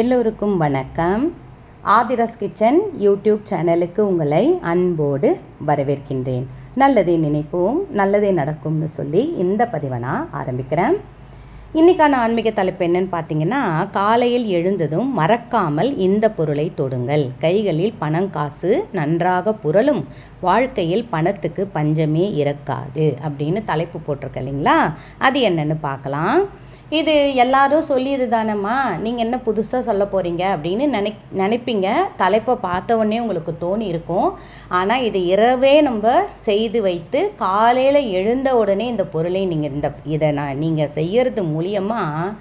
எல்லோருக்கும் வணக்கம். Aadhira's kitchen YouTube சேனலுக்கு உங்களை அன்போடு வரவேற்கின்றேன். நல்லதே நினைப்போம் நல்லதே நடக்கும்னு சொல்லி இந்த பதிவை நான் ஆரம்பிக்கிறேன். இன்றைக்கான ஆன்மீக தலைப்பு என்னன்னு பார்த்தீங்கன்னா காலையில் எழுந்ததும் மறக்காமல் இந்த பொருளை தொடுங்கள். கைகளில் பணம் காசு நன்றாக புரளும். வாழ்க்கையில் பணத்துக்கு பஞ்சமே இறக்காது அப்படின்னு தலைப்பு போட்டிருக்க இல்லைங்களா? அது என்னென்னு பார்க்கலாம். இது எல்லாரும் சொல்லியது தானேம்மா நீங்கள் என்ன புதுசாக சொல்ல போகிறீங்க அப்படின்னு நினை நினைப்பீங்க. தலைப்பை பார்த்த உடனே உங்களுக்கு தோணி இருக்கும். ஆனால் இது இரவே நம்ம செய்து வைத்து காலையில் எழுந்த உடனே இந்த பொருளை நீங்கள் இந்த இதை நான் நீங்கள் செய்கிறது மூலியமாக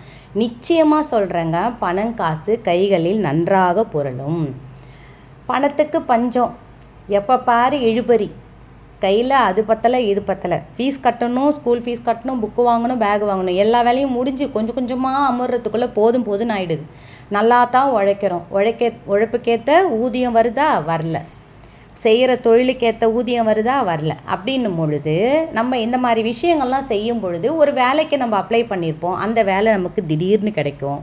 நிச்சயமாக சொல்கிறேங்க பணம் காசு கைகளில் நன்றாக புரளும். பணத்துக்கு பஞ்சம். எப்போ பாரு இழுபறி. கையில் அது பத்தலை இது பத்தலை. ஃபீஸ் கட்டணும் ஸ்கூல் ஃபீஸ் கட்டணும் புக்கு வாங்கணும் பேக் வாங்கணும். எல்லா வேலையும் முடிஞ்சு கொஞ்சம் கொஞ்சமாக அமர்றதுக்குள்ளே போதும் போதும்னு ஆயிடுது. நல்லா தான் உழைக்கிறோம். உழைக்க உழைப்புக்கேற்ற ஊதியம் வருதா? வரல. செய்கிற தொழிலுக்கேற்ற ஊதியம் வருதா? வரல. அப்படின்னும் பொழுது நம்ம இந்த மாதிரி விஷயங்கள்லாம் செய்யும் பொழுது ஒரு வேலைக்கு நம்ம அப்ளை பண்ணியிருப்போம் அந்த வேலை நமக்கு திடீர்னு கிடைக்கும்.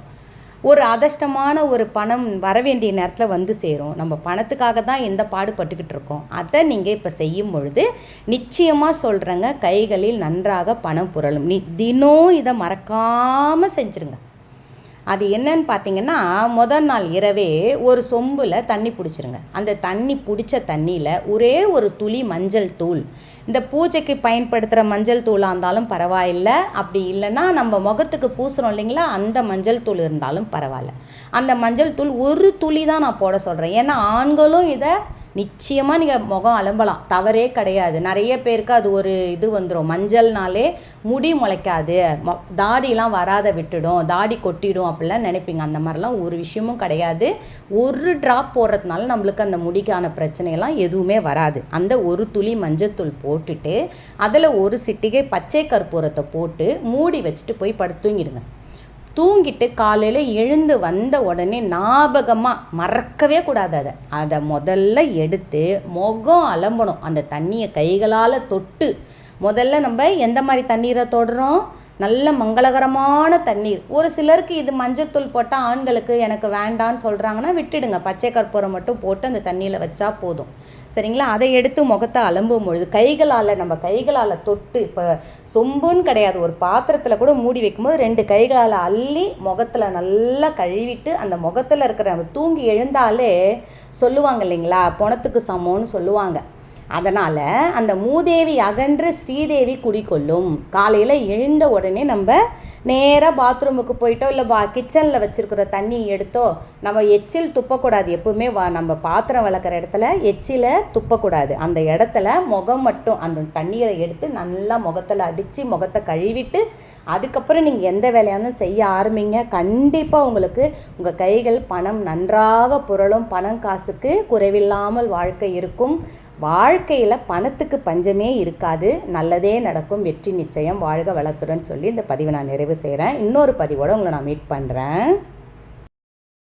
ஒரு அதிர்ஷ்டமான ஒரு பணம் வர வேண்டிய நேரத்தில் வந்து சேரும். நம்ம பணத்துக்காக தான் எந்த பாடுபட்டுக்கிட்டு இருக்கோம். அதை நீங்கள் இப்போ செய்யும் பொழுது நிச்சயமாக சொல்கிறேங்க கைகளில் நன்றாக பணம் புரளும். நீ தினம் இதை மறக்காமல் செஞ்சுருங்க. அது என்னன்னு பார்த்தீங்கன்னா முதல் நாள் இரவே ஒரு சொம்பில் தண்ணி பிடிச்சிருங்க. அந்த தண்ணி பிடிச்ச தண்ணியில் ஒரே ஒரு துளி மஞ்சள் தூள். இந்த பூஜைக்கு பயன்படுத்துகிற மஞ்சள் தூளாக இருந்தாலும் பரவாயில்லை. அப்படி இல்லைன்னா நம்ம முகத்துக்கு பூசுகிறோம் இல்லைங்களா அந்த மஞ்சள் தூள் இருந்தாலும் பரவாயில்ல. அந்த மஞ்சள் தூள் ஒரு துளி தான் நான் போட சொல்கிறேன் ஏன்னா ஆண்களும் இதை நிச்சயமாக நீங்கள் முகம் அலம்பலாம். தவறே கிடையாது. நிறைய பேருக்கு அது ஒரு இது வந்துடும் மஞ்சள்னாலே முடி முளைக்காது. மொ தாடிலாம் வராத விட்டுடும். தாடி கொட்டிடும் அப்படிலாம் நினைப்பீங்க. அந்த மாதிரிலாம் ஒரு விஷயமும் கிடையாது. ஒரு ட்ராப் போடுறதுனால நம்மளுக்கு அந்த முடிக்கான பிரச்சனையெல்லாம் எதுவுமே வராது. அந்த ஒரு துளி மஞ்சத்தூள் போட்டுட்டு அதில் ஒரு சிட்டிகை பச்சை கற்பூரத்தை போட்டு மூடி வச்சுட்டு போய் படுத்துங்கிடுங்க. தூங்கிட்டு காலையில் எழுந்து வந்த உடனே ஞாபகமாக மறக்கவே கூடாது அதை. அதை முதல்ல எடுத்து முகம் அலம்பணும். அந்த தண்ணியை கைகளால் தொட்டு முதல்ல நம்ம எந்த மாதிரி தண்ணீரை தொடுறோம்? நல்ல மங்களகரமான தண்ணீர். ஒரு சிலருக்கு இது மஞ்சத்தூள் போட்டால் ஆண்களுக்கு எனக்கு வேண்டான்னு சொல்கிறாங்கன்னா விட்டுடுங்க. பச்சை கற்பூரம் மட்டும் போட்டு அந்த தண்ணியில் வச்சா போதும். சரிங்களா? அதை எடுத்து முகத்தை அலம்பும் பொழுது கைகளால் நம்ம கைகளால் தொட்டு இப்போ சொம்புன்னு கிடையாது. ஒரு பாத்திரத்தில் கூட மூடி வைக்கும்போது ரெண்டு கைகளால் அள்ளி முகத்தில் நல்லா கழுவிட்டு அந்த முகத்தில் இருக்கிற நம்ம தூங்கி எழுந்தாலே சொல்லுவாங்க இல்லைங்களா? பணத்துக்கு சமம்னு சொல்லுவாங்க. அதனால் அந்த மூதேவி அகன்று ஸ்ரீதேவி குடிக்கொள்ளும் காலையில் எழுந்த உடனே நம்ம நேராக பாத்ரூமுக்கு போயிட்டோ இல்லை பா கிச்சனில் வச்சுருக்கிற தண்ணி எடுத்தோ நம்ம எச்சில் துப்பக்கூடாது. எப்பவுமே வா நம்ம பாத்திரம் வளர்க்குற இடத்துல எச்சில துப்பக்கூடாது. அந்த இடத்துல முகம் மட்டும் அந்த தண்ணீரை எடுத்து நல்லா முகத்தில் அடித்து முகத்தை கழுவிட்டு அதுக்கப்புறம் நீங்கள் எந்த வேலையாலும் செய்ய ஆரம்பிங்க. கண்டிப்பாக உங்களுக்கு உங்கள் கைகள் பணம் நன்றாக புரளும். பணம் காசுக்கு குறைவில்லாமல் வாழ்க்கை இருக்கும். வாழ்க்கையில் பணத்துக்கு பஞ்சமே இருக்காது. நல்லதே நடக்கும். வெற்றி நிச்சயம். வாழ்க வளத்துடன் சொல்லி இந்த பதிவை நான் நிறைவு செய்கிறேன் இன்னொரு பதிவோடு உங்களை நான் மீட் பண்ணுறேன்